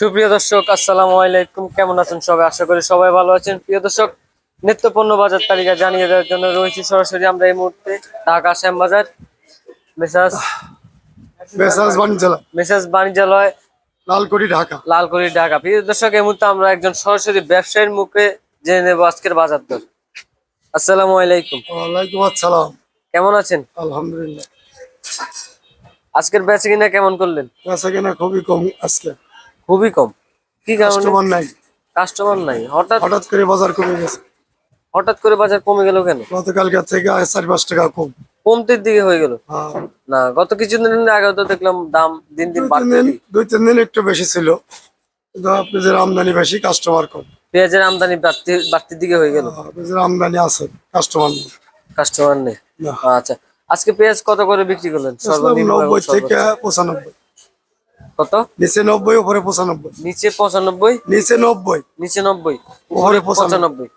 সুপ্রিয় দর্শক আসসালামু আলাইকুম। কেমন আছেন সবাই? আশা করি সবাই ভালো আছেন। প্রিয় দর্শক নিত্যপণ্য বাজার তালিকা জানিয়ে দেওয়ার জন্য রয়েছি সরাসরি আমরা এই মুহূর্তে ঢাকা শ্যাম বাজার মেসাজ মেসাজ বাণিজ্যালয়। মেসাজ বাণিজ্যালয় লালকুড়ি ঢাকা। লালকুড়ি ঢাকা। প্রিয় দর্শক এই মুহূর্তে আমরা একজন সরাসরি ব্যবসায়ীর মুখে জেনে নেব আজকের বাজার দর। আসসালামু আলাইকুম। ওয়ালাইকুম আসসালাম। কেমন আছেন? আলহামদুলিল্লাহ। আজকের বেচে কিনা কেমন করলেন? বেচা কেনা খুবই কম আজকে। খুবই কম। কি কারণে? কাস্টমার নাই। কাস্টমার নাই। হঠাৎ হঠাৎ করে বাজার কমে গেছে। হঠাৎ করে বাজার কমে গেল কেন? গতকালকে থেকে চার পাঁচ টাকা কম। কমতির দিকে হয়ে গেল। হ্যাঁ। না গত কিছুদিন আগে তো দেখলাম দাম দিন দিন বাড়তে দিন দুই তিন দিন একটু বেশি ছিল। আপনাদের আমদানি বেশি কাস্টমার কম। পেঁয়াজের আমদানি বাড়তি বাড়তির দিকে হয়ে গেল। আপনাদের আমদানি আছে কাস্টমার নেই। কাস্টমার নেই। আচ্ছা আজকে পেঁয়াজ কত করে বিক্রি করলেন? সর্বনিম্ন নব্বই থেকে? পঁচানব্বই। কত? নিচে নব্বই উপরে পঁচানব্বই। নিচে পঁচানব্বই? নিচে নব্বই। নিচে নব্বই? উপরে পঁচানব্বই।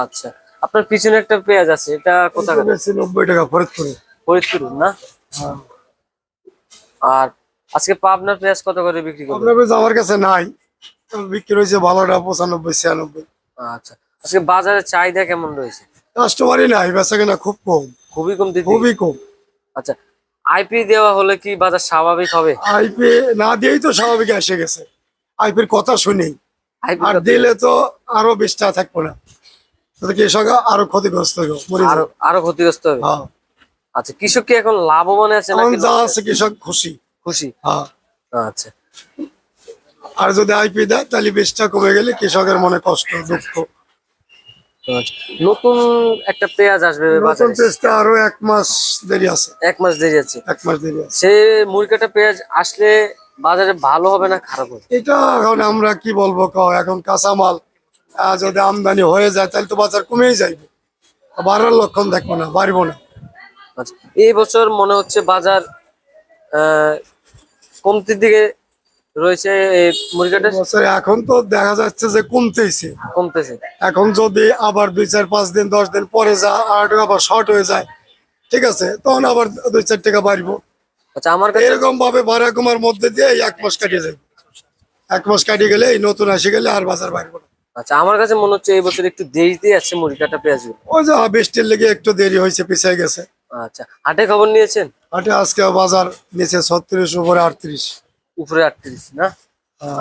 আচ্ছা। আপনার পিছনে একটা পেঁয়াজ আছে এটা নিচে নব্বই টাকা ফরিদপুরে। ফরিদপুর না? হ্যাঁ। আর আজকে পাবনার পেঁয়াজ কত করে বিক্রি আপনার কাছে আমার কাছে নাই বিক্রি হয়েছে ভালোটা পঁচানব্বই ছিয়ানব্বই। আচ্ছা। আজকে বাজারে চাহিদা কেমন রয়েছে? কাস্টমারই নাই বেচা কেনা খুব কম। খুবই কম খুবই কম। আচ্ছা আইপি দেওয়া হলে কি বাজার স্বাভাবিক হবে? আইপি না দিয়েই তো স্বাভাবিক এসে গেছে। আইপির কথা শুনি আইপি আর দিলে তো আরও বিশটা থাকব না। কৃষক আরও ক্ষতিগ্রস্ত হবে আরও আরও ক্ষতিগ্রস্ত হবে? আচ্ছা কৃষক কি এখন লাভবান আছে এখন যা আছে কৃষক খুশি। খুশি? হ্যাঁ। আচ্ছা। আর যদি আইপি দেয় তাহলে বিশটা কমে গেলে কৃষকের মনে কষ্ট দুঃখ। নতুন একটা পেঁয়াজ আসবে নতুন চেষ্টা আরও এক মাস দেরি আছে। এক মাস দেরি আছে। এক মাস দেরি আছে। সে মুরগিটা পেঁয়াজ আসলে বাজারে ভালো হবে না খারাপ হবে? এটা এখন আমরা কি বলব কও এখন কাঁচামাল যদি আমদানি হয়ে যায় তাহলে তো বাজার কমেই যাইবে। বাড়ার লক্ষণ দেখব না বাড়বো না। আচ্ছা এই বছর মনে হচ্ছে বাজার আহ, কমতির দিকে রয়েছে মুরগিটা এখন তো দেখা যাচ্ছে যে কমতেইছে। কমতেছে। এখন যদি আবার দুই চার পাঁচ দিন দশ দিন পরে যা একটু আবার শর্ট হয়ে যায় ঠিক আছে তখন আবার দুই চার টাকা বাড়বো। আচ্ছা আমার কাছে এরকম ভাবে কমার মধ্যে দিয়ে এক মাস কাটিয়ে যাবে এক মাস কাটিয়ে গেলে এই নতুন আসে গেলে আর বাজার বাড়বো না। আচ্ছা আমার কাছে মনে হচ্ছে এই বছর একটু দেরিতে আসছে মুরগিটা পেঁয়াজ ওই যে বৃষ্টির লেগে একটু দেরি হয়েছে পিছিয়ে গেছে। আচ্ছা হাটে খবর নিয়েছেন? হাটে আজকে বাজার নিচে ছত্রিশ উপরে আটত্রিশ। উপরে আটত্রিশ না?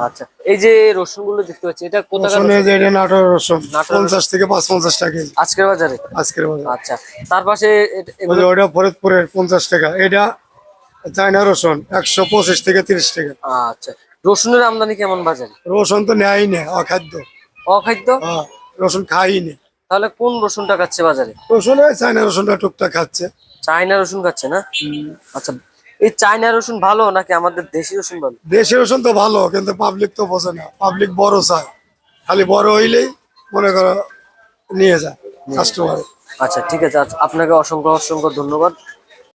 আচ্ছা এই যে রসুনগুলো দেখতে পাচ্ছি এটা কোথাকার রসুন এই এটা নাটোর রসুন পঞ্চাশ থেকে পাঁচ পঞ্চাশ টাকা আজকের বাজারে? আজকের বাজার। আচ্ছা তার পাশে ওটা ফরিদপুরের পঞ্চাশ টাকা এটা চায়না রসুন একশো পঁচিশ থেকে তিরিশ টাকা। আচ্ছা রসুনের আমদানি কেমন বাজারে? রসুন তো নেয়ই না অখাদ্য। অখাদ্য? হ্যাঁ, রসুন খাই না। তাহলে কোন রসুনটা খাচ্ছে বাজারে? রসুন চায়না রসুনটা টুকটাক খাচ্ছে। চায়না রসুন খাচ্ছে না? আচ্ছা এই চায়না রসুন ভালো নাকি আমাদের দেশি রসুন ভালো? দেশি রসুন তো ভালো কিন্তু পাবলিক তো বোঝে না। পাবলিক বড় চায়। খালি বড় হইলেই মনে করো নিয়ে যায় কাস্টমার আচ্ছা ঠিক আছে। আচ্ছা, আপনাকে অসংখ্য অসংখ্য ধন্যবাদ।